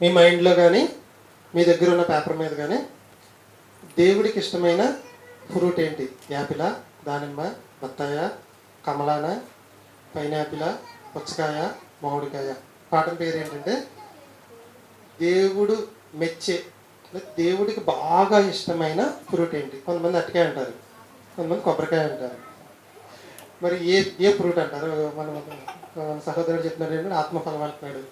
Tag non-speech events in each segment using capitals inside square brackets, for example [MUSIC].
మీ మైండ్లో కానీ మీ దగ్గర ఉన్న పేపర్ మీద కానీ దేవుడికి ఇష్టమైన ఫ్రూట్ ఏంటి? యాపిలా దానిమ్మ బత్తాయ కమలాన పైనాపిల పుచ్చకాయ మామిడికాయ. పాఠం పేరు ఏంటంటే దేవుడు మెచ్చే దేవుడికి బాగా ఇష్టమైన ఫ్రూట్ ఏంటి? కొంతమంది అట్టకాయ అంటారు కొంతమంది కొబ్బరికాయ అంటారు. మరి ఏ ఏ ఫ్రూట్ అంటారు? మన మన సహోదరుడు చెప్తున్నాడు ఏంటంటే ఆత్మఫలం అంటున్నాడు.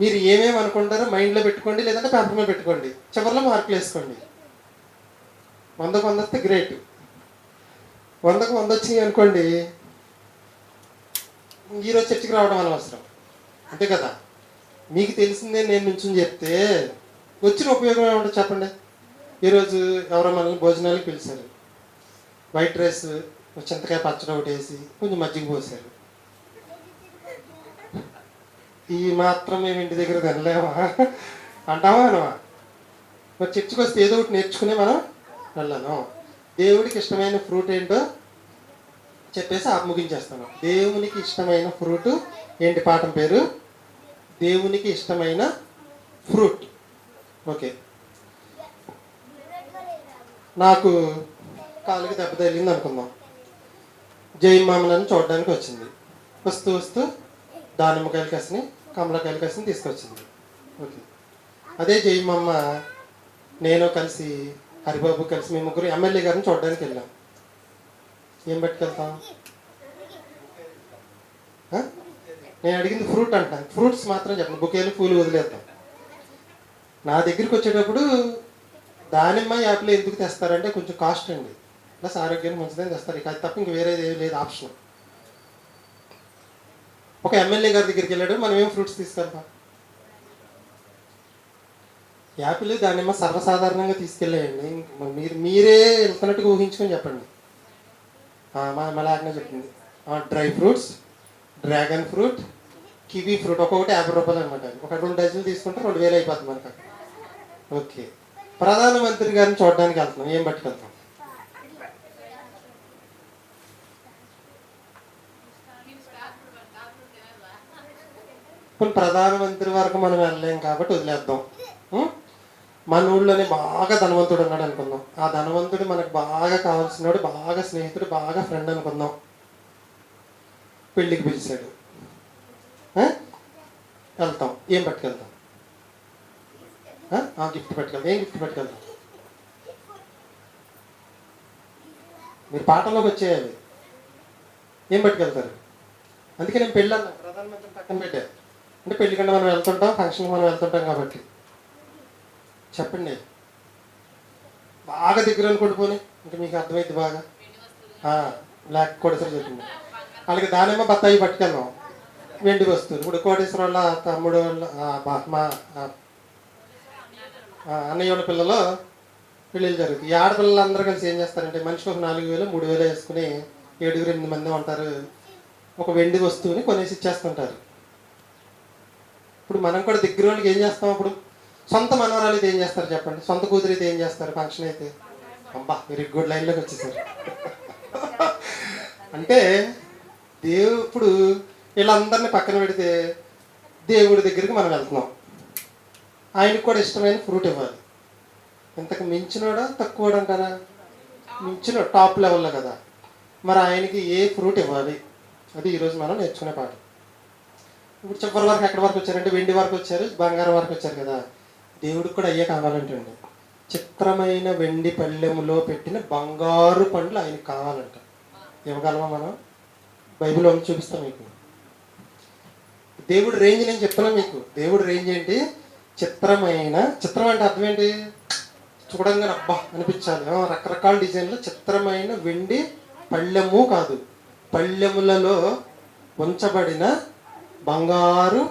మీరు ఏమేమి అనుకుంటారో మైండ్లో పెట్టుకోండి లేదంటే పేపర్ మీద పెట్టుకోండి. చివరిలో మార్కులు వేసుకోండి. వందకు వంద వస్తే గ్రేట్. వందకు వంద వచ్చినాయి అనుకోండి ఈరోజు చర్చికి రావడం అనవసరం. అంతే కదా? మీకు తెలిసిందే నేను నుంచి చెప్తే వచ్చిన ఉపయోగం ఏమంటుంది చెప్పండి? ఈరోజు ఎవరో మనల్ని భోజనాలకు పిలిచారు. వైట్ రైస్ చింతకాయ పచ్చడి ఒకటి వేసి కొంచెం మజ్జిగ పోసారు. ఈ మాత్రం మేము ఇంటి దగ్గర తినలేమా అంటావా అనవా మరి చర్చికి వస్తే ఏదో ఒకటి నేర్చుకునే మనం వెళ్ళను. దేవుడికి ఇష్టమైన ఫ్రూట్ ఏంటో చెప్పేసి ఆపు ముగించేస్తాను. దేవునికి ఇష్టమైన ఫ్రూట్ ఏంటి పాఠం పేరు? దేవునికి ఇష్టమైన ఫ్రూట్. ఓకే. నాకు కాలుకి దెబ్బ తగిలింది అనుకుందాం. జయమామలను చూడడానికి వచ్చింది. వస్తూ వస్తూ దానిమ్మకాయలు కసిని కమలకాయలు కసిని తీసుకొచ్చింది. ఓకే. అదే జయమమ్మ నేను కలిసి హరిబాబు కలిసి మేము ముగ్గురు ఎమ్మెల్యే గారిని చూడడానికి వెళ్ళాం. ఏం పట్టుకెళ్తాం? నేను అడిగింది ఫ్రూట్ అంటాను ఫ్రూట్స్ మాత్రం చెప్పండి బుకేలు పూలు వదిలేద్దాం. నా దగ్గరికి వచ్చేటప్పుడు దానిమ్మ యాప్లో ఎందుకు తెస్తారంటే కొంచెం కాస్ట్ అండి. ప్లస్ ఆరోగ్యానికి మంచిదని తెస్తారు. ఇక అది తప్ప ఇంక వేరేది లేదు ఆప్షన్. ఒక ఎమ్మెల్యే గారి దగ్గరికి వెళ్ళాడు మనం ఏం ఫ్రూట్స్ తీసుకెళ్తాం? యాపిల్ దానిమ్మ సర్వసాధారణంగా తీసుకెళ్ళేయండి. మీరు మీరే వెళ్తున్నట్టుగా ఊహించుకొని చెప్పండి. ఆ, మా మలాగ్నే చెప్పింది. Dry fruits dragon fruit kiwi fruit ఒక్కొక్కటి యాభై రూపాయలు అనమాట ఒక రెండు డజన్లు తీసుకుంటే రెండు వేలు అయిపోతుంది మనకు. ఓకే. ప్రధానమంత్రి గారిని చూడడానికి వెళ్తున్నాం ఏం పట్టుకెళ్తాం? ఇప్పుడు ప్రధానమంత్రి వరకు మనం వెళ్ళలేం కాబట్టి వదిలేద్దాం. మన ఊళ్ళోనే బాగా ధనవంతుడు ఉన్నాడు అనుకుందాం. ఆ ధనవంతుడు మనకు బాగా కావాల్సినవాడు బాగా స్నేహితుడు బాగా ఫ్రెండ్ అనుకుందాం. పెళ్ళికి పిలిచాడు. వెళ్తాం. ఏం పట్టుకెళ్తాం? ఆ? గిఫ్ట్ పట్టుకెళ్తాం. ఏం గిఫ్ట్ పట్టుకెళ్తాం? మీరు పాటల్లోకి వచ్చేయాలి. ఏం పట్టుకెళ్తారు? అందుకే నేను పెళ్ళి అన్నా ప్రధానమంత్రి పక్కన పెట్టాను అంటే పెళ్ళి కంటే మనం వెళ్తుంటాం ఫంక్షన్కి మనం వెళ్తుంటాం కాబట్టి. చెప్పండి. బాగా దగ్గర కొట్టుకొని అంటే ఇంకా మీకు అర్థమైంది బాగా. బ్లాక్ కోటేశ్వర చెప్పింది వాళ్ళకి దానేమో బత్తాయి పట్టుకెళ్ళాం. వెండి వస్తువులు ఇప్పుడు కోటేశ్వర వాళ్ళ తమ్ముడు వాళ్ళ మా అన్నయ్య వాళ్ళ పిల్లలు పెళ్ళిళ్ళు జరుగుతాయి. ఈ ఆడపిల్లలు అందరూ కలిసి ఏం చేస్తారంటే మనిషికి ఒక నాలుగు వేలు మూడు వేలు వేసుకుని ఏడుగురు ఎనిమిది మంది ఉంటారు. ఒక వెండి వస్తువుని కొనేసి ఇచ్చేస్తుంటారు. ఇప్పుడు మనం కూడా దగ్గర వాళ్ళకి ఏం చేస్తాం అప్పుడు? సొంత మనవరాలు అయితే ఏం చేస్తారు చెప్పండి? సొంత కూతురు అయితే ఏం చేస్తారు? ఫంక్షన్ అయితే? అబ్బా మీరు గుడ్ లైన్లోకి వచ్చేసారు. [LAUGHS] అంటే దేవుడు వీళ్ళందరినీ పక్కన పెడితే దేవుడి దగ్గరికి మనం వెళ్తున్నాం. ఆయనకు కూడా ఇష్టమైన ఫ్రూట్ ఇవ్వాలి. ఇంతకు మించినోడా తక్కువడం కదా మించిన టాప్ లెవెల్లో కదా. మరి ఆయనకి ఏ ఫ్రూట్ ఇవ్వాలి? అది ఈరోజు మనం నేర్చుకునే పాఠం. ఇప్పుడు చివరి వరకు ఎక్కడి వరకు వచ్చారంటే వెండి వరకు వచ్చారు బంగారం వరకు వచ్చారు కదా. దేవుడికి కూడా అయ్యే కావాలంటండి. చిత్రమైన వెండి పళ్ళెములో పెట్టిన బంగారు పండ్లు ఆయనకి కావాలంట. ఇవ్వగలమా మనం? బైబిల్ ఉంది చూపిస్తాం మీకు. దేవుడు రేంజ్ నేను చెప్తున్నా మీకు. దేవుడు రేంజ్ ఏంటి? చిత్రమైన చిత్రం అంటే అర్థం ఏంటి? చూడంగానే అబ్బా అనిపించాలి. రకరకాల డిజైన్లు. చిత్రమైన వెండి పళ్ళెము కాదు. పళ్ళెములలో ఉంచబడిన బంగారు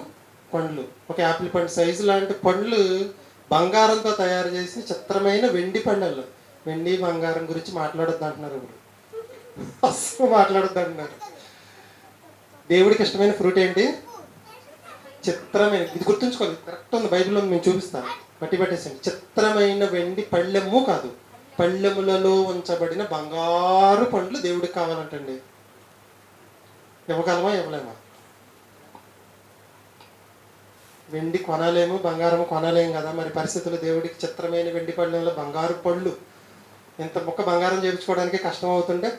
పండ్లు. ఒక యాపిల్ పండు సైజు లాంటి పండ్లు బంగారంతో తయారు చేసి చిత్రమైన వెండి పండులు. వెండి బంగారం గురించి మాట్లాడొద్దు అంటున్నారు ఇప్పుడు. అస్సలు మాట్లాడొద్దు అంటున్నారు. దేవుడికి ఇష్టమైన ఫ్రూట్ ఏంటి? చిత్రమైన. ఇది గుర్తుంచుకోవాలి కరెక్ట్ ఉంది. బైబిల్లో మేము చూపిస్తాను బట్టి పట్టేసండి చిత్రమైన వెండి పళ్ళెము కాదు. పళ్ళెములలో ఉంచబడిన బంగారు పండ్లు దేవుడికి కావాలంటండి. ఇవ్వగలమా? ఇవ్వలేమా? వెండి కొనలేము బంగారం కొనలేము కదా. మరి పరిస్థితులు దేవుడికి చిత్రమైన వెండి పళ్ళెంలో బంగారు పళ్ళు. ఇంత ముక్క బంగారం చేయించుకోవడానికి కష్టం అవుతుంటే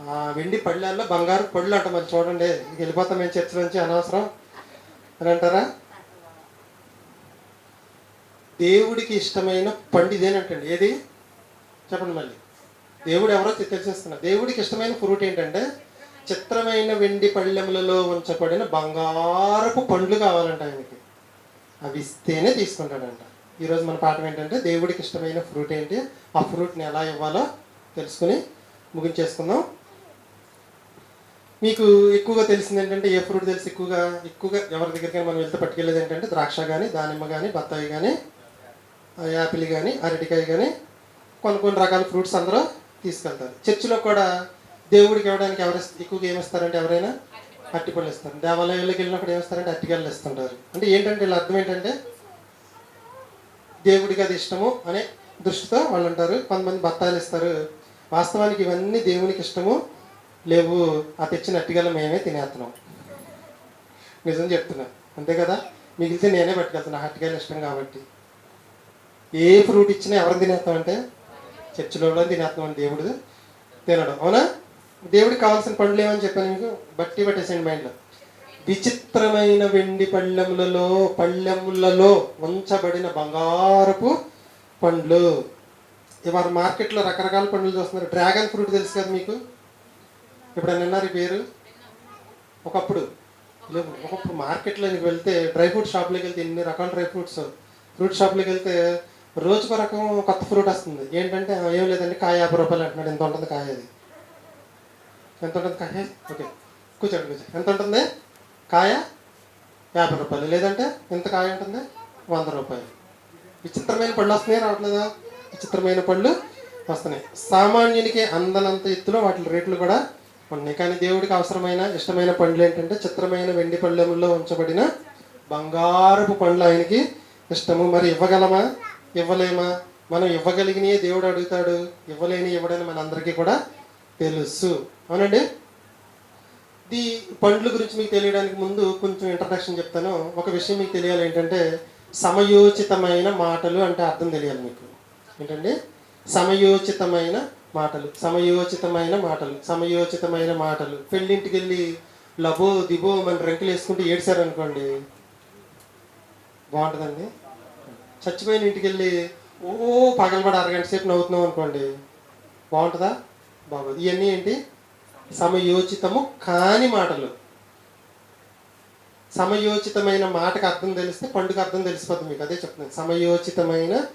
ఆ వెండి పళ్ళెల్లో బంగారు పళ్ళు అంట మరి చూడండి. వెళ్ళిపోతాం మేము చర్చ నుంచి అనవసరం. అని అంటారా? దేవుడికి ఇష్టమైన పండు ఇదేనంటండి ఏది? చెప్పండి మళ్ళీ. దేవుడు ఎవరో తెలిసేస్తున్నారు. దేవుడికి ఇష్టమైన ఫ్రూట్ ఏంటంటే చిత్రమైన వెండి పళ్ళెములలో ఉంచబడిన బంగారపు పండ్లు కావాలంట ఆయనకి. అవి ఇస్తేనే తీసుకుంటాడంట. ఈరోజు మన పాఠం ఏంటంటే దేవుడికి ఇష్టమైన ఫ్రూట్ ఏంటి? ఆ ఫ్రూట్ని ఎలా ఇవ్వాలో తెలుసుకుని ముగించేసుకుందాం మీకు ఎక్కువగా తెలిసింది ఏంటంటే ఏ ఫ్రూట్ తెలిసి ఎక్కువగా? ఎక్కువగా ఎవరి దగ్గరికైనా మనం వెళ్తే పట్టుకెళ్ళేది ఏంటంటే ద్రాక్ష కానీ దానిమ్మ కానీ బత్తాయి కానీ యాపిల్ కానీ అరటికాయ కానీ కొన్ని కొన్ని రకాల ఫ్రూట్స్ అందరూ తీసుకెళ్తారు. చర్చిలో కూడా దేవుడికి ఇవ్వడానికి ఎవరు ఎక్కువగా ఏమిస్తారంటే ఎవరైనా అట్టిపళ్ళు ఇస్తారు దేవాలయాల్లోకి వెళ్ళినప్పుడు ఏమిస్తారంటే అట్టికాయలు ఇస్తుంటారు అంటే ఏంటంటే వీళ్ళ అర్థం ఏంటంటే దేవుడికి అది ఇష్టము అనే దృష్టితో వాళ్ళు ఉంటారు. కొంతమంది బత్తాలు ఇస్తారు. వాస్తవానికి ఇవన్నీ దేవునికి ఇష్టము. లేవు ఆ తెచ్చిన అట్టిగల మేమే తినేస్తున్నాం. నిజం చెప్తున్నా. అంతే కదా? మిగిలితే నేనే పట్టుకెళ్తున్నా. అట్టికాయలు ఇష్టం కాబట్టి. ఏ ఫ్రూట్ ఇచ్చినా ఎవరు తినేస్తామంటే? చర్చిలో తినేస్తాం దేవుడు తినడం. అవునా? దేవుడికి కావాల్సిన పండ్లు ఏమని చెప్పాను మీకు? బట్టి పట్టేసండి మైండ్లో విచిత్రమైన వెండి పళ్ళెములలో పళ్ళెములలో ఉంచబడిన బంగారపు పండ్లు. ఇవాళ మార్కెట్లో రకరకాల పండ్లు చూస్తున్నారు. డ్రాగన్ ఫ్రూట్ తెలుసు కదా మీకు? ఇప్పుడు అన్నారు ఈ పేరు? ఒకప్పుడు. ఒకప్పుడు మార్కెట్లోకి వెళ్తే డ్రై ఫ్రూట్ షాప్లోకి వెళ్తే ఎన్ని రకాల డ్రై ఫ్రూట్స్. ఫ్రూట్ షాప్లోకి వెళ్తే రోజుకో రకం కొత్త ఫ్రూట్ వస్తుంది. ఏంటంటే ఏం లేదండి కాయ యాభై రూపాయలు అంటున్నాడు. ఎంత ఉంటుంది కాయ అది. ఎంత ఉంటుంది కాయ? ఓకే. కూర్చోండి కూర్చోండి. ఎంత ఉంటుంది కాయ యాభై రూపాయలు. లేదంటే ఎంత కాయ ఉంటుంది? వంద రూపాయలు. విచిత్రమైన పళ్ళు వస్తున్నాయి? రావట్లేదా? విచిత్రమైన పళ్ళు వస్తున్నాయి. సామాన్యునికి అందనంత ఎత్తులో వాటి రేట్లు కూడా ఉన్నాయి. కానీ దేవుడికి అవసరమైన ఇష్టమైన పండ్లు ఏంటంటే చిత్రమైన వెండి పళ్ళెముల్లో ఉంచబడిన బంగారపు పండ్లు ఆయనకి ఇష్టము. మరి ఇవ్వగలమా? ఇవ్వలేమా? మనం ఇవ్వగలిగినయే దేవుడు అడుగుతాడు. ఇవ్వలేని ఇవ్వడని మనందరికీ కూడా తెలుసు. అవునండి? ది పండ్ల గురించి మీకు తెలియడానికి ముందు కొంచెం ఇంట్రడక్షన్ చెప్తాను. ఒక విషయం మీకు తెలియాలి ఏంటంటే సమయోచితమైన మాటలు అంటే అర్థం తెలియాలి మీకు. ఏంటండి? సమయోచితమైన మాటలు. సమయోచితమైన మాటలు. సమయోచితమైన మాటలు. పెళ్ళింటికి వెళ్ళి లబో దిబో మన రెంకులు వేసుకుంటూ ఏడ్చారనుకోండి బాగుంటుందండి. చచ్చిపోయిన ఇంటికి వెళ్ళి ఓ పగలబడి అరగంట సేపు నవ్వుతున్నాం అనుకోండి బాగుంటుందా? బాగోదు. ఇవన్నీ ఏంటి? సమయోచితము కాని మాటలు. సమయోచితమైన మాటకు అర్థం తెలిస్తే పండుగ అర్థం తెలిసిపోతుంది మీకు. అదే చెప్తున్నాను. సమయోచితమైన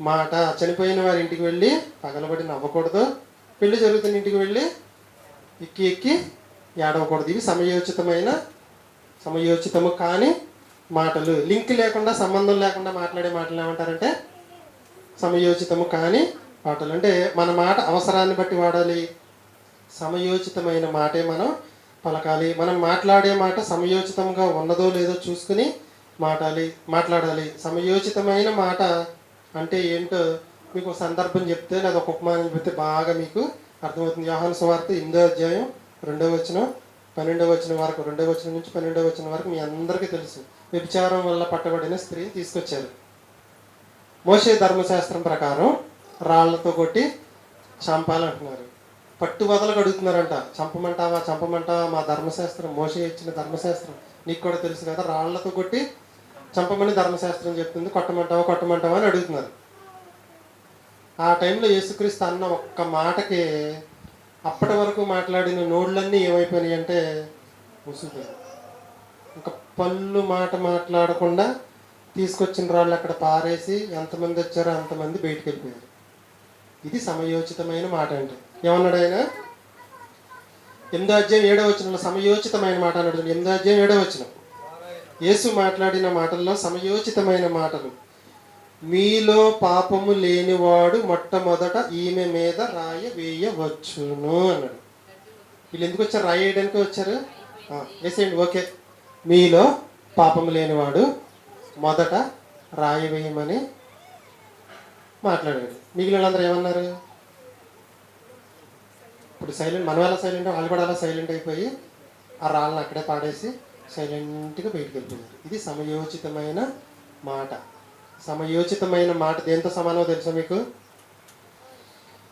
మాట. చనిపోయిన వారి ఇంటికి వెళ్ళి పగలబడి నవ్వకూడదు. పెళ్ళి జరుగుతున్న ఇంటికి వెళ్ళి ఎక్కి ఎక్కి ఏడవకూడదు. ఇవి సమయోచితమైన సమయోచితము కాని మాటలు. లింక్ లేకుండా సంబంధం లేకుండా మాట్లాడే మాటలు ఏమంటారంటే సమయోచితము కానీ పాటలు అంటే మన మాట అవసరాన్ని బట్టి వాడాలి. సమయోచితమైన మాటే మనం పలకాలి. మనం మాట్లాడే మాట సమయోచితంగా ఉన్నదో లేదో చూసుకుని మాటాలి మాట్లాడాలి. సమయోచితమైన మాట అంటే ఏంటో మీకు సందర్భం చెప్తే లేదా ఒక ఉపమానం చెప్తే బాగా మీకు అర్థమవుతుంది. యోహాను సువార్త ఎనిమిదో అధ్యాయం రెండవ వచనం పన్నెండవ వచనం వరకు రెండవ వచనం నుంచి పన్నెండవ వచనం వరకు మీ అందరికీ తెలుసు. వ్యభిచారం వల్ల పట్టబడిన స్త్రీని తీసుకొచ్చారు. మోసే ధర్మశాస్త్రం ప్రకారం రాళ్ళతో కొట్టి చంపాలంటున్నారు. పట్టు వదలకు అడుగుతున్నారంట. చంపమంటావా చంపమంటావా? మా ధర్మశాస్త్రం మోసే ఇచ్చిన ధర్మశాస్త్రం. నీకు కూడా తెలుసు కదా రాళ్ళతో కొట్టి చంపమని ధర్మశాస్త్రం చెప్తుంది. కొట్టమంటావా కొట్టమంటావా అని అడుగుతున్నారు. ఆ టైంలో యేసుక్రీస్తు అన్న ఒక్క మాటకి అప్పటి వరకు మాట్లాడిన నోళ్ళన్నీ ఏమైపోయినాయి అంటే ముసిపోయాయి ఇంకా పళ్ళు మాట మాట్లాడకుండా తీసుకొచ్చిన రాళ్ళు అక్కడ పారేసి ఎంతమంది వచ్చారో అంతమంది బయటికి వెళ్ళిపోయారు. ఇది సమయోచితమైన మాట అంటే ఏమన్నాడు ఆయన? ఎనిమిదో అధ్యాయం ఏడో వచ్చిన సమయోచితమైన మాట అన్నాడు ఎనిమిదో అధ్యాయం ఏడో వచ్చిన యేసు మాట్లాడిన మాటల్లో సమయోచితమైన మాటలు. మీలో పాపము లేనివాడు మొట్టమొదట ఈమె మీద రాయ వేయవచ్చును అన్నాడు. వీళ్ళు ఎందుకు వచ్చారు? రాయి వేయడానికి వచ్చారు? వేసేయండి ఓకే. మీలో పాపము లేనివాడు మొదట రాయి వేయమని మాట్లాడాడు. మిగిలిన వాళ్ళందరూ ఏమన్నారు? ఇప్పుడు సైలెంట్ మనం ఎలా సైలెంట్ వాళ్ళు కూడా అలా సైలెంట్ అయిపోయి ఆ రాళ్ళని అక్కడే పాడేసి సైలెంట్గా బయటికి వెళ్ళిపోయారు. ఇది సమయోచితమైన మాట. సమయోచితమైన మాట దేంతో సమానమో తెలుసా మీకు?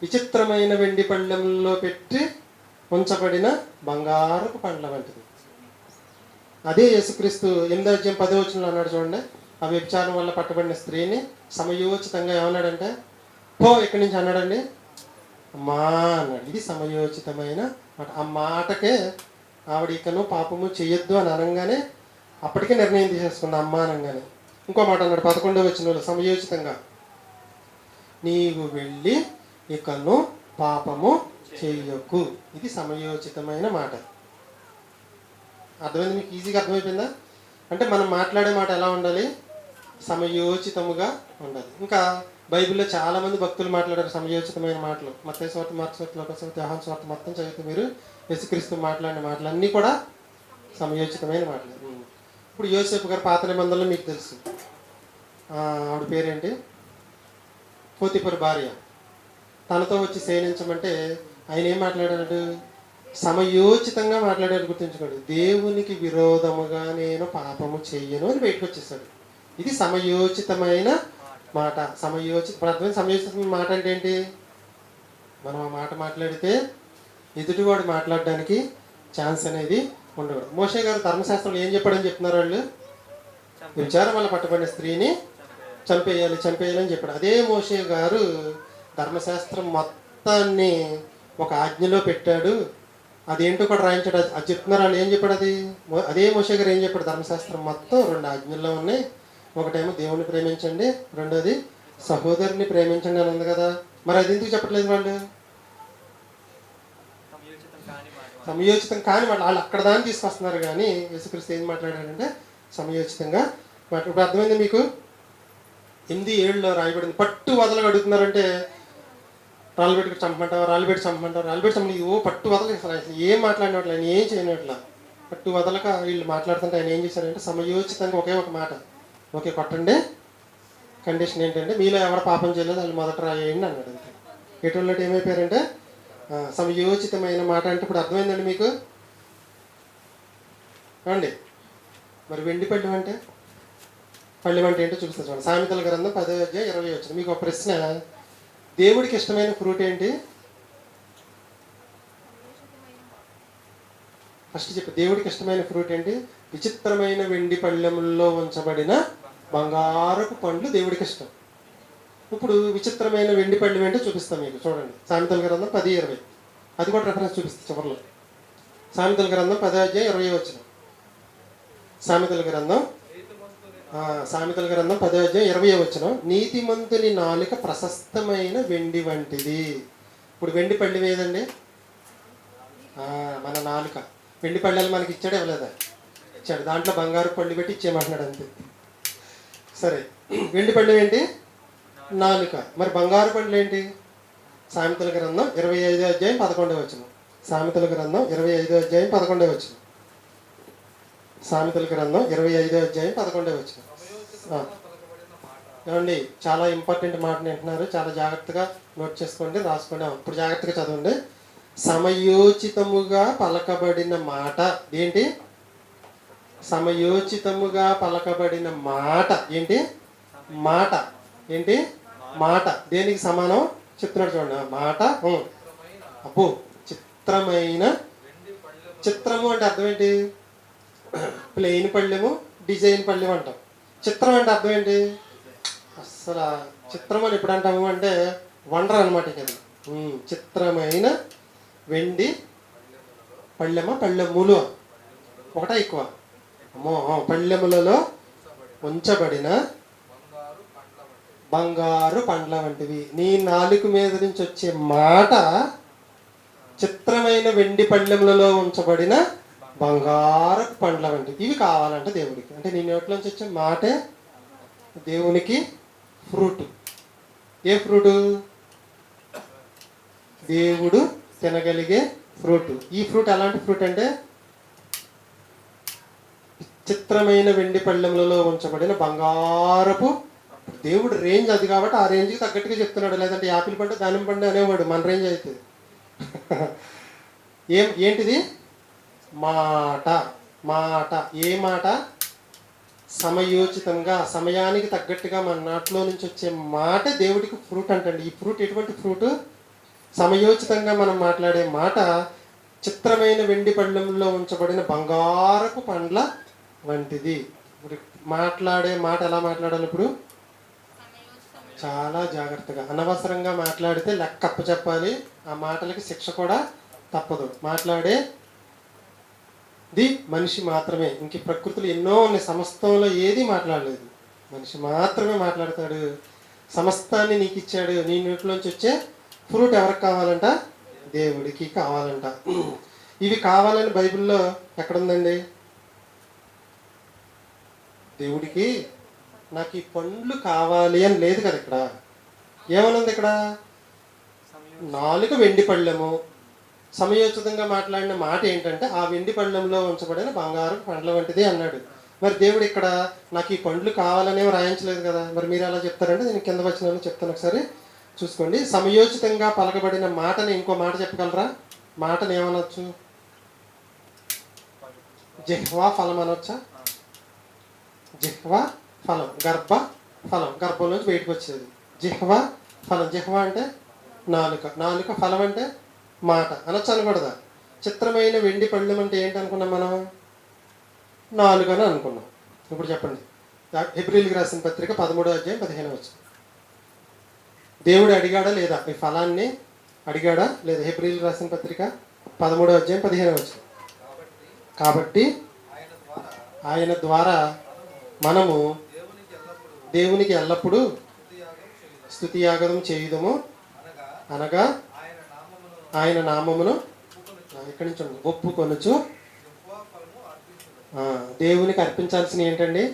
విచిత్రమైన వెండి పళ్ళెంలో పెట్టి ఉంచబడిన బంగారపు పండ్ల వంటిది. అదే యేసుక్రీస్తు ఎనిమిదో అధ్యాయం పదో వచనంలో అన్నాడు చూడండి. ఆ వ్యభిచారం వల్ల పట్టబడిన స్త్రీని సమయోచితంగా ఏమన్నాడంటే పో ఇక్కడి నుంచి అన్నాడండి. అమ్మా అన్నాడు ఇది సమయోచితమైన మాట. ఆ మాటకే ఆవిడ ఇకను పాపము చెయ్యొద్దు అని అనగానే అప్పటికే నిర్ణయం తీసేసుకుంది అమ్మ అనగానే. ఇంకో మాట అన్నాడు పదకొండో వచ్చిన సమయోచితంగా. నీవు వెళ్ళి ఇకను పాపము చెయ్యకు ఇది సమయోచితమైన మాట. అర్థమైంది? మీకు ఈజీగా అర్థమైపోయిందా? అంటే మనం మాట్లాడే మాట ఎలా ఉండాలి? సమయోచితముగా ఉండాలి ఇంకా బైబిల్లో చాలా మంది భక్తులు మాట్లాడారు సమయోచితమైన మాటలు. మత్తే స్వార్థ మార్క్ స్వార్థ స్వార్థ మొత్తం చదివితే మీరు యేసుక్రీస్తు మాట్లాడిన మాటలు అన్నీ కూడా సమయోచితమైన మాటలు. ఇప్పుడు యోసేపు గారు పాత నిబంధనలు మీకు తెలుసు. ఆవిడ పేరేంటి? పోతిపరి భార్య. తనతో వచ్చి సేనించమంటే ఆయన ఏం మాట్లాడాడు? సమయోచితంగా మాట్లాడాడు గుర్తుంచుకోండి. దేవునికి విరోధముగా నేను పాపము చెయ్యను అని బయటకు వచ్చేసాడు. ఇది సమయోచితమైన మాట. సమయోచిత ఇప్పుడు అర్థమైంది సమయోచితమైన మాట అంటే ఏంటి? మనం ఆ మాట మాట్లాడితే ఎదుటివాడు మాట్లాడడానికి ఛాన్స్ అనేది ఉండకూడదు. మోషే గారు ధర్మశాస్త్రంలో ఏం చెప్పాడని చెప్తున్నారు వాళ్ళు? విచారం వల్ల పట్టబడిన స్త్రీని చంపేయాలి. చంపేయాలి అని చెప్పాడు. అదే మోషే గారు ధర్మశాస్త్రం మొత్తాన్ని ఒక ఆజ్ఞలో పెట్టాడు. అదేంటో కూడా రాయించాడు. అది- చెప్తున్నారు వాళ్ళు. ఏం చెప్పాడు అది? అదే మోషే గారు ఏం చెప్పాడు? ధర్మశాస్త్రం మొత్తం రెండు ఆజ్ఞల్లో ఉన్నాయి. ఒకటేమో దేవుని ప్రేమించండి రెండోది సహోదరుని ప్రేమించండి అని ఉంది కదా. మరి అది ఎందుకు చెప్పట్లేదు వాళ్ళు? సంయోచితం కాని మాట సమయోచితం కాని వాళ్ళు అక్కడ దాన్ని తీసుకొస్తున్నారు కానీ యేసుక్రీస్తు ఏం మాట్లాడాడంటే సమయోచితంగా మాట. ఇప్పుడు అర్థమైంది మీకు? ఎనిమిది ఏళ్ళలో రాయబడింది. పట్టు వదలకు అడుగుతున్నారంటే రాళ్ళు పెట్టి చంపమంటావు రాళ్ళు పెట్టి చంపమంటావు రాళ్ళు పెట్టి చంపని ఓ పట్టు వదలకి అసలు ఏం మాట్లాడినట్లు ఆయన ఏం చేయనట్ల. పట్టు వదలక వీళ్ళు మాట్లాడుతుంటే ఆయన ఏం చేశారంటే సమయోచితంగా ఒకే ఒక మాట. ఓకే కొట్టండి. కండిషన్ ఏంటంటే మీలో ఎవరు పాపం చేయలేదు వాళ్ళు మొదట రాయండి అన్నాడు అంతే. ఎటువంటి ఏమైపోయారంటే సమయోచితమైన మాట అంటే ఇప్పుడు అర్థమైందండి మీకు? అండి మరి వెండి పళ్ళెం అంటే? పళ్ళెం అంటే ఏంటో చూపిస్తాను చూడండి. సామెతల గ్రంథం పదో అధ్యాయం ఇరవై వచ్చిన మీకు ఒక ప్రశ్న. దేవుడికి ఇష్టమైన ఫ్రూట్ ఏంటి? ఫస్ట్ చెప్పు. దేవుడికి ఇష్టమైన ఫ్రూట్ ఏంటి? విచిత్రమైన వెండి పళ్ళెముల్లో ఉంచబడిన బంగారపు పండ్లు దేవుడికి ఇష్టం. ఇప్పుడు విచిత్రమైన వెండి పండ్లు ఏంటో చూపిస్తాం మీకు చూడండి. సామెతల గ్రంథం పది ఇరవై. అది కూడా రెఫరెన్స్ చూపిస్తుంది చివరిలో. సామెతల గ్రంథం పది ఇరవై వచ్చిన. సామెతల గ్రంథం సామెతల గ్రంథం పదో అధ్యాయం ఇరవై వచ్చిన. నీతిమంతుని నాలుక ప్రశస్తమైన వెండి వంటిది. ఇప్పుడు వెండి పళ్ళు ఏదండి? మన నాలుక. వెండి పళ్ళెలు మనకి ఇచ్చాడు ఇవ్వలేదా? ఇచ్చాడు. దాంట్లో బంగారు పళ్ళు పెట్టి ఇచ్చేయమంటున్నాడు అంతే. సరే. వెండి పళ్ళు ఏంటి? నాలుక. మరి బంగారు పళ్ళు ఏంటి? సామెతల గ్రంథం ఇరవై ఐదో అధ్యాయం పదకొండవ వచ్చిన సామెతల గ్రంథం ఇరవై ఐదో అధ్యాయం పదకొండవ వచ్చిన సామెతల గ్రంథం ఇరవై ఐదో అధ్యాయం పదకొండవ వచ్చిన ఏమండి? చాలా ఇంపార్టెంట్ మాట వింటున్నారు. చాలా జాగ్రత్తగా నోట్ చేసుకోండి రాసుకోండి. ఇప్పుడు జాగ్రత్తగా చదవండి. సమయోచితముగా పలకబడిన మాట. ఏంటి? సమయోచితముగా పలకబడిన మాట. ఏంటి? మాట. ఏంటి? మాట. దేనికి సమానం? చెప్తున్నాడు చూడండి. ఆ మాట అబ్బో చిత్రమైన చిత్రము అంటే అర్థం ఏంటి? ప్లెయిన్ పళ్ళెము డిజైన్ పళ్ళెము అంటాం. చిత్రం అంటే అర్థం ఏంటి? అసలు చిత్రం అని ఎప్పుడు అంటాము అంటే వండర్ అనమాట కదా చిత్రమైన వెండి పళ్ళెమ? పళ్ళెములు. ఒకటా ఎక్కువ. పళ్ళెములలో ఉంచబడిన బంగారు పండ్ల వంటివి. నీ నాలుగు మీద నుంచి వచ్చే మాట చిత్రమైన వెండి పళ్ళెములలో ఉంచబడిన బంగారు పండ్ల వంటివి. ఇవి కావాలంటే దేవుడికి అంటే నీ నోట్లోంచి వచ్చే మాటే దేవునికి ఫ్రూట్. ఏ ఫ్రూట్? దేవుడు తినగలిగే ఫ్రూట్. ఈ ఫ్రూట్ ఎలాంటి ఫ్రూట్ అంటే చిత్రమైన వెండి పళ్ళెములలో ఉంచబడిన బంగారపు దేవుడు రేంజ్ అది కాబట్టి ఆ రేంజ్కి తగ్గట్టుగా చెప్తున్నాడు. లేదంటే యాపిల్ పండు దానిమ్మ పండు అనేవాడు మన రేంజ్ అవుతుంది [LAUGHS] ఏం ఏంటిది? మాట మాట ఏ మాట? సమయోచితంగా సమయానికి తగ్గట్టుగా మన నాట్లో నుంచి వచ్చే మాట దేవుడికి ఫ్రూట్ అంటండి. ఈ ఫ్రూట్ ఎటువంటి ఫ్రూట్ సమయోచితంగా మనం మాట్లాడే మాట చిత్రమైన వెండి పళ్ళెంలో ఉంచబడిన బంగారపు పండ్ల వంటిది. ఇప్పుడు మాట్లాడే మాట ఎలా మాట్లాడాలి ఇప్పుడు? చాలా జాగ్రత్తగా. అనవసరంగా మాట్లాడితే లెక్క అప్పు చెప్పాలి. ఆ మాటలకి శిక్ష కూడా తప్పదు. మాట్లాడే ది మనిషి మాత్రమే. ఇంక ప్రకృతిలో ఎన్నో ఉన్నాయి. సమస్తంలో ఏది మాట్లాడలేదు. మనిషి మాత్రమే మాట్లాడతాడు. సమస్తాన్ని నీకు ఇచ్చాడు. నీ నోట్లోంచి వచ్చే ఫ్రూట్ ఎవరికి కావాలంట? దేవుడికి కావాలంట. ఇవి కావాలని బైబిల్లో ఎక్కడుందండి దేవుడికి నాకు ఈ పండ్లు కావాలి అని లేదు కదా ఇక్కడ. ఏమనుంది ఇక్కడ? నాలుగు వెండి పళ్ళెము. సమయోచితంగా మాట్లాడిన మాట ఏంటంటే ఆ వెండి పళ్ళెంలో ఉంచబడిన బంగారు పండ్ల వంటిది అన్నాడు. మరి దేవుడు ఇక్కడ నాకు ఈ పండ్లు కావాలనే రాయించలేదు కదా. మరి మీరు ఎలా చెప్తారంటే నేను కింద వచ్చిన చెప్తాను ఒకసారి. చూసుకోండి. సమయోచితంగా పలకబడిన మాటని ఇంకో మాట చెప్పగలరా? మాటను ఏమనొచ్చు? జహ్వా ఫలం అనొచ్చా జిహ్వా ఫలం గర్భ ఫలం గర్భం నుంచి బయటకు వచ్చేది. జిహ్వా ఫలం. జిహ్వా అంటే నాలుక. నాలుక ఫలం అంటే మాట. అనొచ్చు అనకూడదా? చిత్రమైన వెండి పళ్ళెం అంటే ఏంటి అనుకున్నాం మనం? నాలుగు అని అనుకున్నాం. ఇప్పుడు చెప్పండి. ఏప్రిల్కి రాసిన పత్రిక పదమూడో అధ్యాయం పదిహేను వచ్చి దేవుడు అడిగాడా లేదా? ఈ ఫలాన్ని అడిగాడా లేదా? ఏప్రిల్ రాసిన పత్రిక పదమూడో అధ్యాయం పదిహేను వచ్చి కాబట్టి ఆయన ద్వారా మనము దేవునికి ఎల్లప్పుడూ స్థుతియాగం చేయుదము. అనగా ఆయన నామమును ఇక్కడి నుంచి ఒప్పు కొనుచు దేవునికి అర్పించాల్సిన ఏంటండి?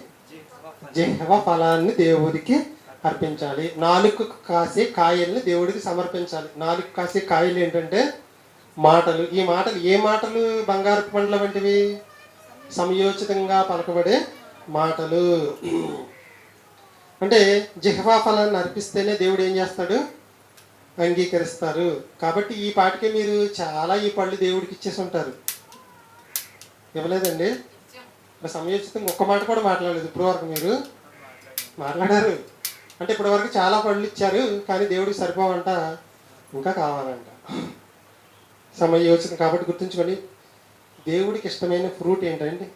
జహవ ఫలాన్ని దేవుడికి అర్పించాలి. నాలుగు కాసే కాయల్ని దేవుడికి సమర్పించాలి. నాలుగు కాసే కాయలు ఏంటంటే మాటలు. ఈ మాటలు ఏ మాటలు బంగారు పండ్ల వంటివి? సమయోచితంగా పలకబడే మాటలు. అంటే జిహ్వా ఫలాన్ని అర్పిస్తేనే దేవుడు ఏం చేస్తాడు? అంగీకరిస్తారు. కాబట్టి ఈ పాటికే మీరు చాలా ఈ పళ్ళు దేవుడికి ఇచ్చేసి ఉంటారు. ఇవ్వలేదండి? మరి సమయోచితంగా ఒక్క మాట కూడా మాట్లాడలేదు. ఇప్పుడు వరకు మీరు మాట్లాడారు. అంటే ఇప్పటి వరకు చాలా పళ్ళు ఇచ్చారు కానీ దేవుడికి సరిపోవంట ఇంకా కావాలంట. సమయోచితం కాబట్టి గుర్తుంచుకొని దేవుడికి ఇష్టమైన ఫ్రూట్ ఏంటండి?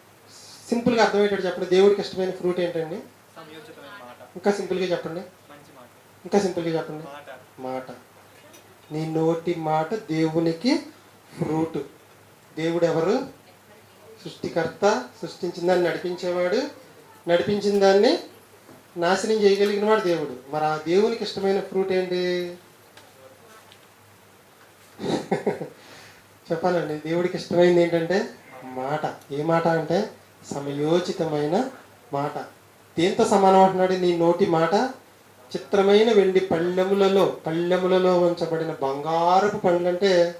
సింపుల్గా అర్థమయ్యేటట్టు చెప్పండి. దేవుడికి ఇష్టమైన ఫ్రూట్ ఏంటండి? ఇంకా సింపుల్గా చెప్పండి. ఇంకా సింపుల్గా చెప్పండి. మాట. మాట. నీ నోటి మాట దేవునికి ఫ్రూట్. దేవుడు ఎవరు సృష్టికర్త సృష్టించిన దాన్ని నడిపించేవాడు నడిపించిన దాన్ని నాశనం చేయగలిగిన వాడు దేవుడు. మరి ఆ దేవునికి ఇష్టమైన ఫ్రూట్ ఏంటి? [LAUGHS] చెప్పాలండి దేవుడికి ఇష్టమైంది ఏంటంటే మాట. ఏ మాట అంటే సమయోచితమైన మాట. దేంతో సమానం అంటున్నాడు? నీ నోటి మాట చిత్రమైన వెండి పళ్ళెములలో పళ్ళెములలో ఉంచబడిన బంగారపు పండ్లంటే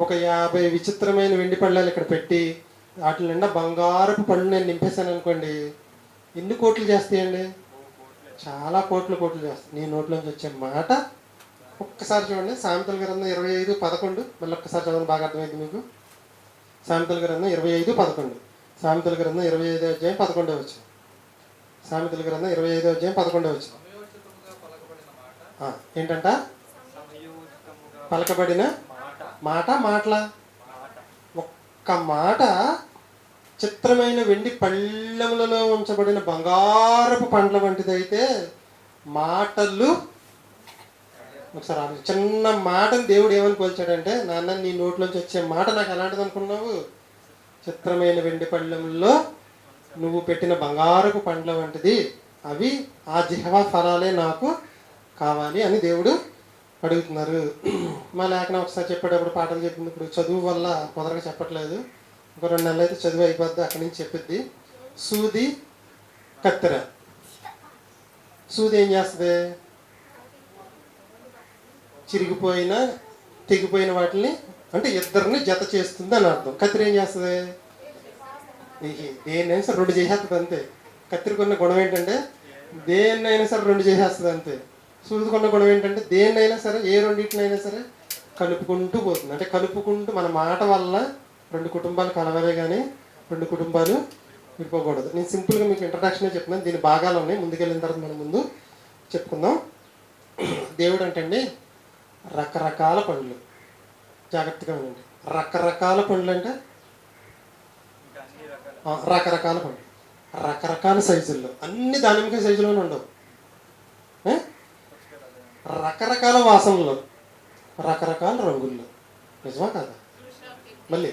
ఒక యాభై విచిత్రమైన వెండి పళ్ళాలు ఇక్కడ పెట్టి వాటి నిండా బంగారపు పళ్ళు నేను నింపేశాను అనుకోండి ఎన్ని కోట్లు చేస్తాయండి? చాలా కోట్లు కోట్లు చేస్తాయి నీ నోట్లోంచి వచ్చే మాట ఒక్కసారి చూడండి. సామెతల గ్రంథం ఇరవై ఐదు పదకొండు. మళ్ళీ ఒక్కసారి చదవండి బాగా అర్థమైంది మీకు. సామెతల గ్రంథం ఇరవై ఐదు పదకొండు. సామెతల గ్రంథం ఇరవై ఐదో అధ్యాయం పదకొండవ వచ్చిన సామెతల గ్రంథం ఇరవై ఐదో అధ్యాయం పదకొండవ వచ్చిన ఏంటంట? పలకబడిన మాట మాటల? ఒక్క మాట చిత్రమైన వెండి పళ్ళములలో ఉంచబడిన బంగారపు పండ్ల వంటిదైతే మాటలు. ఒకసారి చిన్న మాటను దేవుడు ఏమని పోల్చాడంటే నాన్న నీ నోట్లోంచి వచ్చే మాట నాకు ఎలాంటిది అనుకున్నావు చిత్రమైన వెండి పళ్ళెంలో నువ్వు పెట్టిన బంగారపు పండ్ల వంటిది. అవి ఆ జిహ్వా ఫలాలే నాకు కావాలి అని దేవుడు అడుగుతున్నారు. మా లేఖనం ఒకసారి చెప్పేటప్పుడు పాటలు చెప్పింది ఇప్పుడు చదువు వల్ల కుదరగా చెప్పట్లేదు. ఒక రెండు నెలలు అయితే చదువు అయిపోద్ది అక్కడి నుంచి చెప్పిద్ది. సూది కత్తెర. సూది ఏం చేస్తుంది? చిరిగిపోయిన తెగిపోయిన వాటిని అంటే ఇద్దరిని జత చేస్తుంది అని అర్థం. కత్తిరి ఏం చేస్తుంది? దేన్నైనా సరే రెండు చేసేస్తుంది అంతే. కత్తిరికున్న గుణం ఏంటంటే దేన్నైనా సరే రెండు చేసేస్తుంది అంతే. సూదుకున్న గుణం ఏంటంటే దేన్నైనా సరే ఏ రెండింటినైనా సరే కలుపుకుంటూ పోతుంది. అంటే కలుపుకుంటూ మన మాట వల్ల రెండు కుటుంబాలు కలవలే కానీ రెండు కుటుంబాలు విడిపోకూడదు. నేను సింపుల్గా మీకు ఇంట్రడక్షనే చెప్తున్నాను. దీని భాగాలు ఉన్నాయి. ముందుకెళ్ళిన తర్వాత మనం ముందు చెప్పుకుందాం. దేవుడు అండి రకరకాల పండ్లు జాగ్రత్తగా ఉండండి. రకరకాల పండ్లు అంటే రకరకాల పండ్లు. రకరకాల సైజుల్లో. అన్ని దానిమ్మకాయ సైజులోనే ఉండవు. రకరకాల వాసనలు రకరకాల రంగుల్లో. నిజమా కాదా? మళ్ళీ.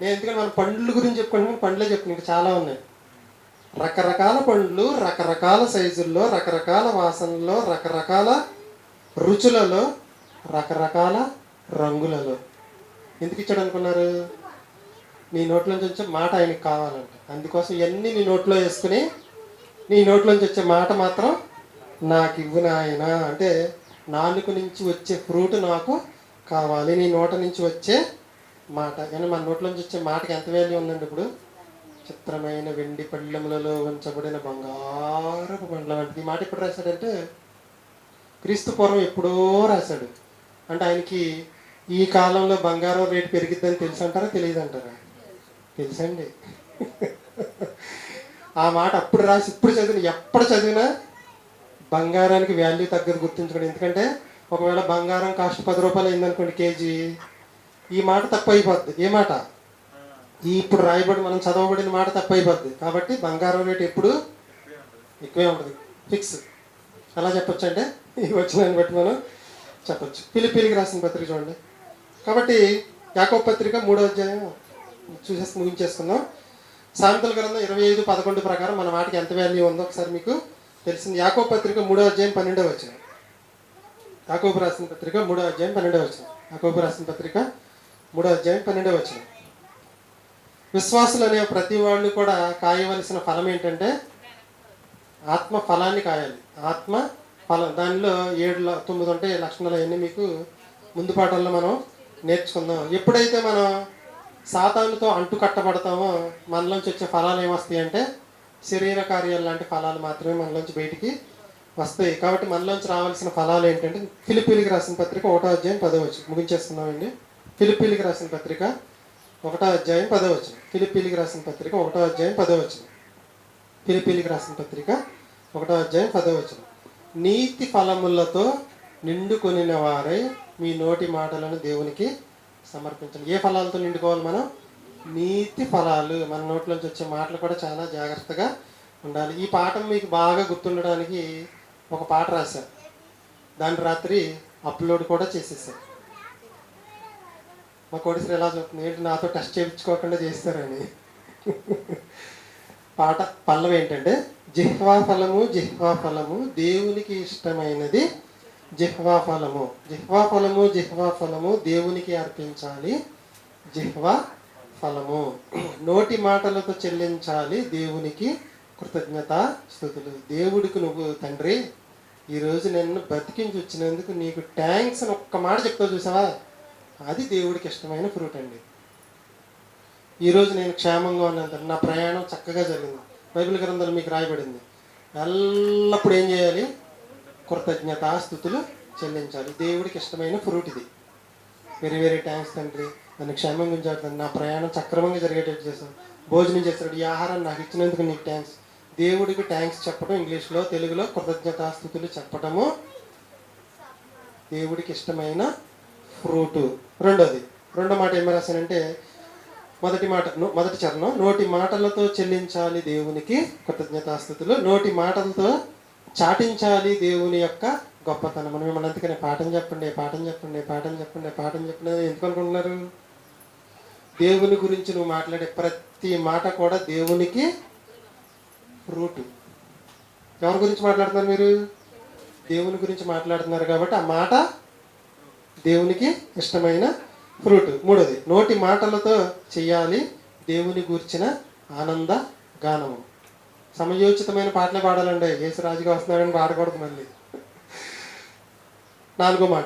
నేను ఎందుకంటే మన పండ్ల గురించి చెప్పుకుంటున్నాను పండ్లే చెప్పుకున్నాను ఇంకా చాలా ఉన్నాయి. రకరకాల పండ్లు రకరకాల సైజుల్లో రకరకాల వాసనల్లో రకరకాల రుచులలో రకరకాల రంగులలో. ఎందుకు ఇచ్చాడు అనుకున్నారు నీ నోట్లోంచి వచ్చే మాట ఆయనకి కావాలంట. అందుకోసం ఇవన్నీ నీ నోట్లో వేసుకుని నీ నోట్లోంచి వచ్చే మాట మాత్రం నాకు ఇవ్వు నాయన. అంటే నాలుగు నుంచి వచ్చే ఫ్రూట్ నాకు కావాలి. నీ నోట నుంచి వచ్చే మాట. కానీ మన నోట్లోంచి వచ్చే మాటకి ఎంత వాల్యూ ఉందండి ఇప్పుడు? చిత్రమైన వెండి పళ్ళెములలో ఉంచబడిన బంగారపు పండ్ల వంటిది ఈ మాట ఎప్పుడు రాశాడంటే క్రీస్తు పూర్వం ఎప్పుడో రాశాడు. అంటే ఆయనకి ఈ కాలంలో బంగారం రేటు పెరిగిద్దని తెలుసు అంటారా తెలియదు అంటారా తెలుసండి. ఆ మాట అప్పుడు రాసి ఇప్పుడు చదివిన ఎప్పుడు చదివినా బంగారానికి వాల్యూ తగ్గదు గుర్తుంచుకోండి. ఎందుకంటే ఒకవేళ బంగారం కాస్ట్ పది రూపాయలు అయిందనుకోండి కేజీ ఈ మాట తప్పు అయిపోద్ది ఏ మాట? ఈ ఇప్పుడు రాయబడి మనం చదవబడిన మాట తప్పు అయిపోద్ది కాబట్టి బంగారం రేటు ఎప్పుడు ఎక్కువే ఉంటుంది. ఫిక్స్ అలా చెప్పొచ్చు అంటే ఈ వచ్చిన బట్టి మనం చెప్పొచ్చు. పిలిపిలికి రాసిన పత్రిక చూడండి. కాబట్టి యాకో పత్రిక మూడో అధ్యాయం చూసేసి ముగించేసుకుందాం. సామెతల గ్రంథం ఇరవై ఐదు పదకొండు ప్రకారం మన మాటకి ఎంత వాల్యూ ఉందో ఒకసారి మీకు తెలిసింది. యాకో పత్రిక మూడో అధ్యాయం పన్నెండో వచ్చిన యాకోబు రాసిన పత్రిక మూడో అధ్యాయం పన్నెండో వచ్చిన యాకోబు రాసిన పత్రిక మూడో అధ్యాయం పన్నెండో వచ్చిన విశ్వాసులు అనే ప్రతి వాళ్ళు కూడా కాయవలసిన ఫలం ఏంటంటే ఆత్మ ఫలాన్ని కాయాలి. ఆత్మ ఫలం. దానిలో ఏడు తొమ్మిది ఉంటాయి. లక్షణాలు అవన్నీ మీకు ముందు పాఠాల్లో మనం నేర్చుకుందాం. ఎప్పుడైతే మనం సాతానుతో అంటు కట్టబడతామో మనలోంచి వచ్చే ఫలాలు ఏమొస్తాయి అంటే శరీర కార్యాలు లాంటి ఫలాలు మాత్రమే మనలోంచి బయటికి వస్తాయి. కాబట్టి మనలోంచి రావాల్సిన ఫలాలు ఏంటంటే ఫిలిపీలికి రాసిన పత్రిక ఒకటో అధ్యాయం పదవచ్చు ముగించేస్తున్నామండి ఫిలిపీలికి రాసిన పత్రిక ఒకటో అధ్యాయం పదవచ్చు ఫిలిపీలికి రాసిన పత్రిక ఒకటో అధ్యాయం పదవచ్చు ఫిలిపీలికి రాసిన పత్రిక ఒకటో అధ్యాయం పదవచ్చు నీతి ఫలములతో నిండుకొనిన వారై మీ నోటి మాటలను దేవునికి సమర్పించండి. ఏ ఫలాలతో నిండుకోవాలి మనం? నీతి ఫలాలు. మన నోట్లోంచి వచ్చే మాటలు కూడా చాలా జాగ్రత్తగా ఉండాలి. ఈ పాఠం మీకు బాగా గుర్తుండడానికి ఒక పాట రాశారు దాని రాత్రి అప్లోడ్ కూడా చేసేసారు మా కోడిసరి ఎలా చెప్తుంది? ఏంటి నాతో టెస్ట్ చేయించుకోకుండా చేస్తారని. పాట పల్లం ఏంటంటే జిహ్వా ఫలము జిహ్వా ఫలము దేవునికి ఇష్టమైనది జిహ్వా ఫలము. జిహ్వా ఫలము జిహ్వా ఫలము దేవునికి అర్పించాలి. జిహ్వా ఫలము. నోటి మాటలతో చెల్లించాలి దేవునికి కృతజ్ఞత స్థుతులు. దేవుడికి నువ్వు తండ్రి ఈరోజు నిన్ను బతికించి వచ్చినందుకు నీకు థ్యాంక్స్ అని ఒక్క మాట చెప్తావు చూసావా? అది దేవుడికి ఇష్టమైన ఫ్రూట్ అండి. ఈరోజు నేను క్షేమంగా ఉన్నాను నా ప్రయాణం చక్కగా జరిగింది. బైబిల్ గ్రంథాలు మీకు రాయబడింది. ఎల్లప్పుడూ ఏం చేయాలి? కృతజ్ఞతాస్థుతులు చెల్లించాలి. దేవుడికి ఇష్టమైన ఫ్రూట్ ఇది వెరీ వెరీ థ్యాంక్స్ తండ్రి. నన్ను క్షేమంగా ఉంచాడు నా ప్రయాణం సక్రమంగా జరిగేటట్టు చేశాను భోజనం చేస్తాడు ఈ ఆహారాన్ని నాకు ఇచ్చినందుకు నీకు థ్యాంక్స్ దేవుడికి థ్యాంక్స్ చెప్పడం ఇంగ్లీష్లో తెలుగులో కృతజ్ఞతా స్థుతులు చెప్పడము దేవుడికి ఇష్టమైన ఫ్రూటు. రెండోది. రెండో మాట ఏమి రాశానంటే మొదటి మాట మొదటి చరణం. నోటి మాటలతో చెల్లించాలి దేవునికి కృతజ్ఞతాస్థుతులు నోటి మాటలతో చాటించాలి దేవుని యొక్క గొప్పతనం. మనం మిమ్మల్ని అందుకనే పాఠం చెప్పండి పాఠం చెప్పండి పాఠం చెప్పండి పాఠం చెప్పండి ఎందుకు అనుకుంటున్నారు? దేవుని గురించి నువ్వు మాట్లాడే ప్రతి మాట కూడా దేవునికి రూటు. ఎవరి గురించి మాట్లాడుతున్నారు మీరు? దేవుని గురించి మాట్లాడుతున్నారు కాబట్టి ఆ మాట దేవునికి ఇష్టమైన ఫ్రూట్ మూడోది నోటి మాటలతో చేయాలి దేవుని గూర్చిన ఆనంద గానము. సమయోచితమైన పాటలే పాడాలండి. యేసు రాజుగా వస్తున్నాడని పాడకూడదు మళ్ళీ. నాలుగో మాట.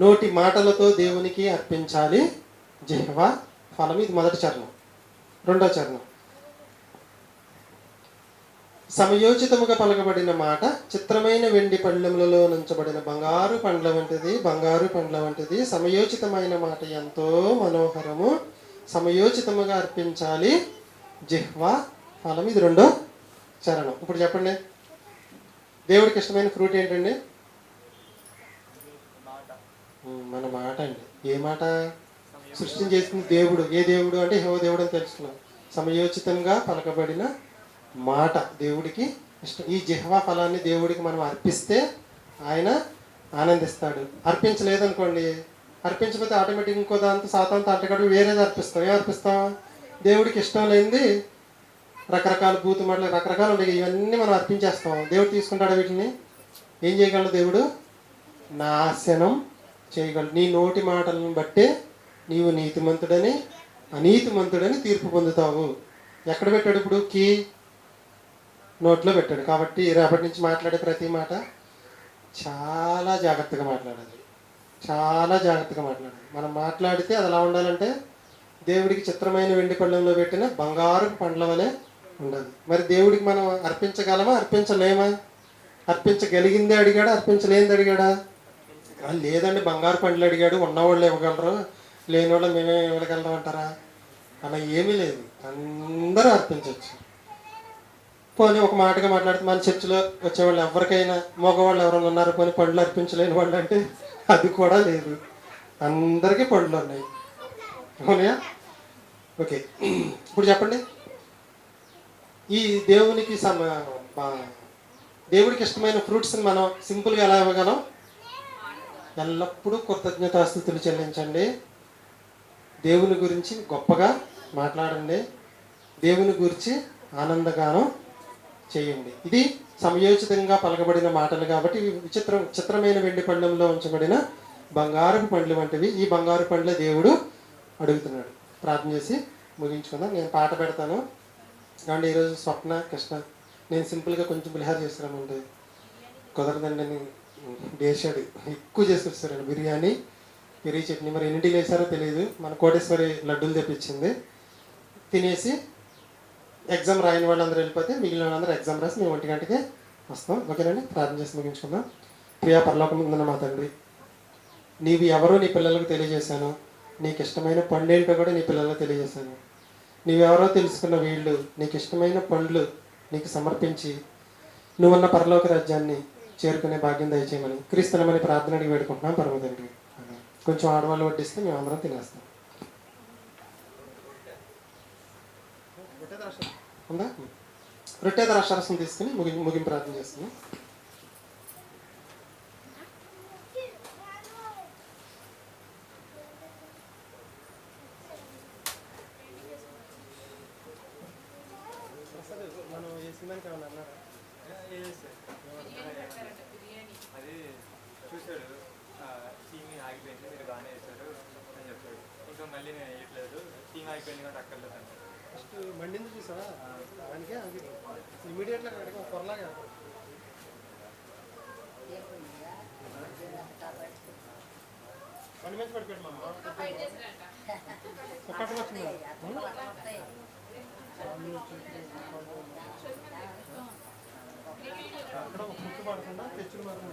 నోటి మాటలతో దేవునికి అర్పించాలి జిహ్వా ఫలం. ఇది మొదటి చరణం. రెండో చరణం. సమయోచితముగా పలకబడిన మాట చిత్రమైన వెండి పళ్ళెములలో నుంచబడిన బంగారు పండ్ల వంటిది బంగారు పండ్ల వంటిది. సమయోచితమైన మాట ఎంతో మనోహరము. సమయోచితముగా అర్పించాలి జిహ్వా ఫలం ఇది రెండో చరణం. ఇప్పుడు చెప్పండి. దేవుడికి ఇష్టమైన ఫ్రూట్ ఏంటండి? మన మాట అండి. ఏ మాట? సృష్టిని చేసింది దేవుడు. ఏ దేవుడు అంటే హో దేవుడు అని తెలుసుకున్నాం సమయోచితంగా పలకబడిన మాట దేవుడికి ఇష్టం. ఈ జిహ్వా ఫలాన్ని దేవుడికి మనం అర్పిస్తే ఆయన ఆనందిస్తాడు. అర్పించలేదనుకోండి. అర్పించకపోతే ఆటోమేటిక్ ఇంకో దాంతో సాతాంతో అట్టగడు వేరేది అర్పిస్తాం. ఏం అర్పిస్తాం? దేవుడికి ఇష్టం లేనిది రకరకాల బూతు మాటలు రకరకాలు ఉన్నాయి. ఇవన్నీ మనం అర్పించేస్తాం. దేవుడు తీసుకుంటాడు వీటిని? ఏం చేయగలడు దేవుడు? నాశనం చేయగలడు. నీ నోటి మాటలను బట్టే నీవు నీతిమంతుడని అనీతిమంతుడని తీర్పు పొందుతావు. ఎక్కడ పెట్టాడు ఇప్పుడు? కీ నోట్లో పెట్టాడు. కాబట్టి రేపటి నుంచి మాట్లాడే ప్రతి మాట చాలా జాగ్రత్తగా మాట్లాడాలి. చాలా జాగ్రత్తగా మాట్లాడాలి. మనం మాట్లాడితే అది ఎలా ఉండాలంటే దేవుడికి చిత్రమైన వెండి పళ్ళెంలో పెట్టిన బంగారు పండ్ల వలె ఉండదు. మరి దేవుడికి మనం అర్పించగలమా? అర్పించలేమా? అర్పించగలిగిందే అడిగాడా? అర్పించలేనిది అడిగాడా? లేదండి బంగారు పండ్లు అడిగాడు. ఉన్నవాళ్ళు ఇవ్వగలరు. లేని వాళ్ళు మేమే ఇవ్వగలరు అంటారా? అలా ఏమీ లేదు. అందరూ అర్పించవచ్చు. పోనీ ఒక మాటగా మాట్లాడితే మన చర్చిలో వచ్చేవాళ్ళు ఎవరికైనా మగవాళ్ళు ఎవరైనా ఉన్నారు పోనీ పండ్లు అర్పించలేని వాళ్ళు అంటే అది కూడా లేదు. అందరికీ పండ్లు ఉన్నాయి. అవునా? ఓకే. ఇప్పుడు చెప్పండి. ఈ దేవునికి సమ బా- దేవుడికి ఇష్టమైన ఫ్రూట్స్ని మనం సింపుల్గా ఎలా ఇవ్వగలం? ఎల్లప్పుడూ కృతజ్ఞతాస్థుతులు చెల్లించండి. దేవుని గురించి గొప్పగా మాట్లాడండి. దేవుని గురించి ఆనందగానం చేయండి. ఇది సమయోచితంగా పలకబడిన మాటలు కాబట్టి విచిత్రం చిత్రమైన వెండి పండ్లంలో ఉంచబడిన బంగారపు పండ్లు వంటివి. ఈ బంగారు పండ్లే దేవుడు అడుగుతున్నాడు. ప్రార్థన చేసి ముగించుకుందాం. నేను పాట పెడతాను. కాబట్టి ఈరోజు స్వప్న కృష్ణ నేను సింపుల్గా కొంచెం పులిహార చేస్తున్నామండి. కుదరదండి అని వేసాడు ఎక్కువ చేసుకొచ్చారండి బిర్యానీ పెరిగి చట్నీ. మరి ఎన్నింటికి వేసారో తెలియదు మన కోటేశ్వరి లడ్డూలు తెప్పించింది. తినేసి ఎగ్జామ్ రాయని వాళ్ళందరూ వెళ్ళిపోతే మిగిలిన వాళ్ళందరూ ఎగ్జామ్ రాసి మేము ఒంటి గంటకే వస్తాం. ఓకేనండి ప్రార్థన చేసి ముగించుకుందాం. ప్రియా పరలోకం ఉందన్న మా తండ్రి నీవు ఎవరో నీ పిల్లలకు తెలియజేశాను. నీకు ఇష్టమైన పండు ఏంటో కూడా నీ పిల్లలకు తెలియజేశాను. నీవెవరో తెలుసుకున్న వీళ్ళు నీకు ఇష్టమైన పండ్లు నీకు సమర్పించి నువ్వున్న పరలోక రాజ్యాన్ని చేరుకునే భాగ్యం దయచేయమని క్రీస్తునమని ప్రార్థన అడిగి వేడుకుంటున్నాం. పరమ తండ్రి. కొంచెం ఆడవాళ్ళు వడ్డిస్తే మేము అందరం తినేస్తాం. ఉందా? రొట్టె ద్రాక్షరసం తీసుకుని ముగి ముగింపు ప్రార్థన చేస్తున్నాం మనం ఏ సినిమాకి ఏమన్నా అన్నారా ఏ సార్ అది చూశాడు టీవీ ఆగిపోయింది మీరు బాగానే వేశారు అని చెప్పాడు ఇంకా మళ్ళీ నేను వేయట్లేదు టీవీ ఆగిపోయింది కాబట్టి అక్కర్లేదు అన్నాడు ఫస్ట్ మండింది చూసావా దానికే అది ఇమీడియట్గా అడగ పొరలాగా పని మీద పడిపోయాడు మా అమ్మ ఒక్కటి వచ్చిందా అక్కడ ఒక ముక్కు పడకుండా తెచ్చులు మాత్రం